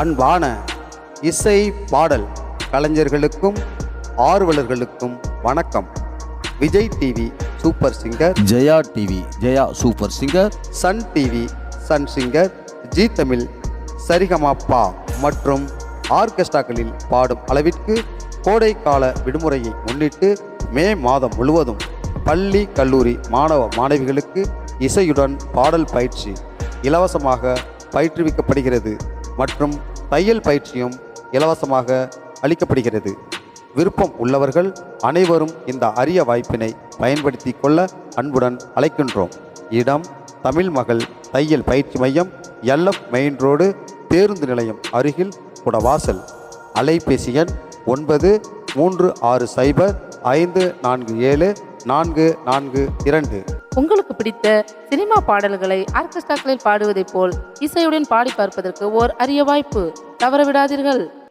அன்பான இசை பாடல் கலைஞர்களுக்கும் ஆர்வலர்களுக்கும் வணக்கம். Vijay TV super singer. Jaya TV Jaya super singer. Sun TV Sun singer Zee Tamil Sarigamapa மற்றும் ஆர்கெஸ்ட்ராக்களில் பாடும் அளவிற்கு கோடைக்கால விடுமுறையை முன்னிட்டு மே மாதம் முழுவதும் பள்ளி கல்லூரி மாணவ மாணவிகளுக்கு இசையுடன் பாடல் பயிற்சி இலவசமாக பயிற்றுவிக்கப்படுகிறது. மற்றும் தையல் பயிற்சியும் இலவசமாக அளிக்கப்படுகிறது. விருப்பம் உள்ளவர்கள் அனைவரும் இந்த அரிய வாய்ப்பினை பயன்படுத்தி கொள்ள அன்புடன் அழைக்கின்றோம். இடம் தமிழ் மகள் தையல் பயிற்சி மையம் எல்எஃப் மெயின் ரோடு பேருந்து நிலையம் அருகில் குடவாசல். அலைபேசி எண் ஒன்பது மூன்று ஆறு சைபர் ஐந்து நான்கு ஏழு நான்கு நான்கு இரண்டு. உங்களுக்கு பிடித்த சினிமா பாடல்களை ஆர்கெஸ்ட்ராக்களில் பாடுவதைப் போல் இசையுடன் பாடி பார்ப்பதற்கு ஓர் அரிய வாய்ப்பு. தவறவிடாதீர்கள்